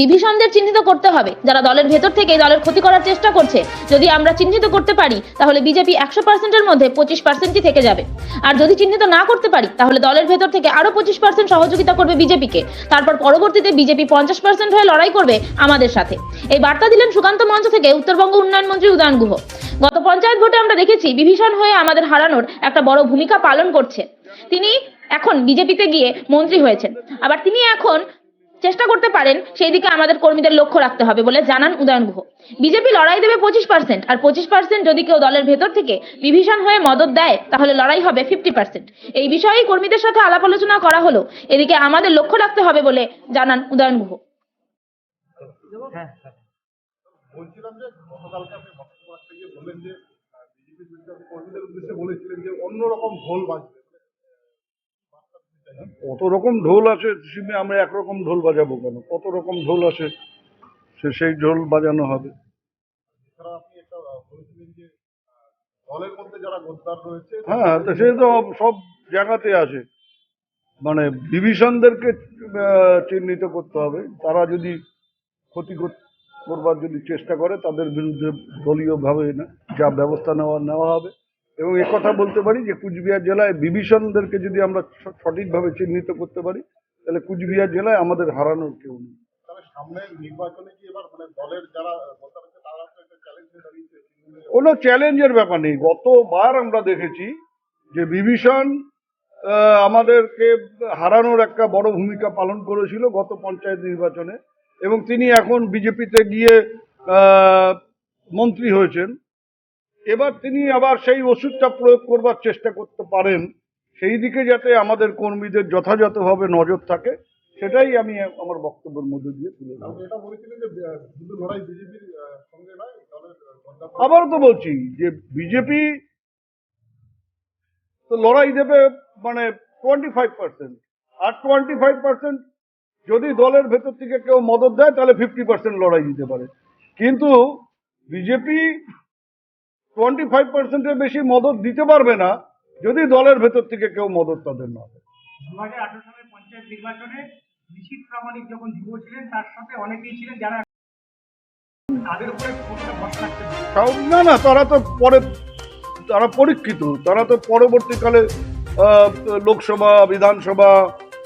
বিভীষণদের চিহ্নিত করতে হবে। যারা দলের ভেতর থেকে দলের ক্ষতি করার চেষ্টা করছে, যদি আমরা চিহ্নিত করতে পারি, তাহলে বিজেপি একশো পার্সেন্টের মধ্যে পঁচিশ পার্সেন্টই থেকে যাবে। আর যদি চিহ্নিত না করতে পারি, তাহলে দলের ভেতর থেকে আরও পঁচিশ পার্সেন্ট সহযোগিতা করবে বিজেপিকে। তারপর পরবর্তীতে বিজেপি পঞ্চাশ পার্সেন্ট হয়ে লড়াই করবে আমাদের সাথে। এই বার্তা দিলেন সুকান্ত মঞ্চ থেকে উত্তরবঙ্গ উন্নয়ন মন্ত্রী উদয়ন গুহ। গত পঞ্চায়েত ভোটে আমরা দেখেছি, বিভীষণ হয়ে আমাদের হারানোর একটা বড় ভূমিকা পালন করছে। তিনি এখন বিজেপিতে গিয়ে মন্ত্রী হয়েছেন। আবার তিনি এখন চেষ্টা করতে পারেন সেই দিকে আমাদের কর্মীদের লক্ষ্য রাখতে হবে বলে জানান উদয়ন গুহ। বিজেপি লড়াই দেবে পঁচিশ পার্সেন্ট আর পঁচিশ পার্সেন্ট যদি কেউ দলের ভেতর থেকে বিভীষণ হয়ে মদত দেয় তাহলে লড়াই হবে ফিফটি পার্সেন্ট এই বিষয়েই কর্মীদের সাথে আলাপ আলোচনা করা হলো। এদিকে আমাদের লক্ষ্য রাখতে হবে বলে জানান উদয়ন গুহ। বলছিলাম যে গতকালকে আপনি বক্তব্য রাখতে গিয়ে বললেন যে বিজেপির বিরুদ্ধে কর্মীদের উদ্দেশ্যে বলেছিলেন যে অন্যরকম ঢোল বাজবে। কত রকম ঢোল আছে সিমে আমরা একরকম ঢোল বাজাবো কেন? কত রকম ঢোল আছে সে সেই ঢোল বাজানো হবে। হ্যাঁ তো সে তো সব জায়গাতে আছে। মানে ডিভিশনদেরকে চিহ্নিত করতে হবে। তারা যদি ক্ষতি করবার যদি চেষ্টা করে তাদের বিরুদ্ধে দলীয়ভাবে না যা ব্যবস্থা নেওয়া নেওয়া হবে। এবং কথা বলতে পারি যে কুচবিহার জেলায় বিভীষণদেরকে যদি আমরা সঠিকভাবে চিহ্নিত করতে পারি তাহলে কুচবিহার জেলায় আমাদের হারানোর কেউ নেই। তাহলে সামনের নির্বাচনে কি এবার মানে কোনো চ্যালেঞ্জের ব্যাপার নেই। গতবার আমরা দেখেছি যে বিভীষণ আমাদেরকে হারানোর একটা বড় ভূমিকা পালন করেছিল গত পঞ্চায়েত নির্বাচনে এবং তিনি এখন বিজেপিতে গিয়ে মন্ত্রী হয়েছেন। এবার তিনি আবার সেই ওষুধটা প্রয়োগ করবার চেষ্টা করতে পারেন। সেই দিকে যাতে আমাদের কর্মীদের যথাযথভাবে নজর থাকে সেটাই আমি আমার বক্তব্যের মধ্যে দিয়ে তুলে আবারও তো বলছি যে বিজেপি তো লড়াই দেবে মানে টোয়েন্টি ফাইভ পার্সেন্ট আর টোয়েন্টি ফাইভ পার্সেন্ট যদি দলের ভেতর থেকে কেউ মদত দেয় তাহলে ফিফটি পার্সেন্ট লড়াই দিতে পারে। কিন্তু বিজেপি টোয়েন্টি ফাইভ পার্সেন্টের বেশি মদত দিতে পারবে না যদি দলের ভেতর থেকে কেউ মদত তাদের না দেয়। দু হাজার আঠারো সালের পঞ্চায়েত নির্বাচনে নিশীথ প্রামাণিক যখন যুব ছিলেন তার সাথে অনেকেই ছিলেন যারা তাদের উপরে কতটা ভরসা রাখতে পারে তাও না না তারা তো পরে তারা পরীক্ষিত তারা তো পরবর্তীকালে লোকসভা বিধানসভা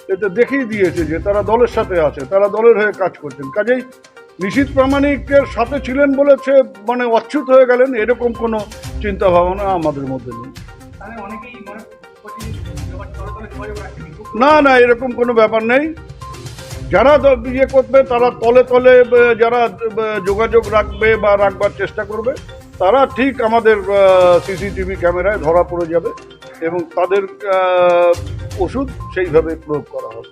এতে দেখিয়ে দিয়েছে যে তারা দলের সাথে আছে তারা দলের হয়ে কাজ করছেন। কাজেই নিশীথ প্রামাণিকের সাথে ছিলেন বলে সে মানে অচ্যুত হয়ে গেলেন এরকম কোনো চিন্তা ভাবনা আমাদের মধ্যে নেই। না না এরকম কোনো ব্যাপার নেই। যারা ইয়ে করবে তারা তলে তলে যারা যোগাযোগ রাখবে বা রাখবার চেষ্টা করবে তারা ঠিক আমাদের সিসিটিভি ক্যামেরায় ধরা পড়ে যাবে এবং তাদের ওষুধ সেইভাবে প্রয়োগ করা হবে।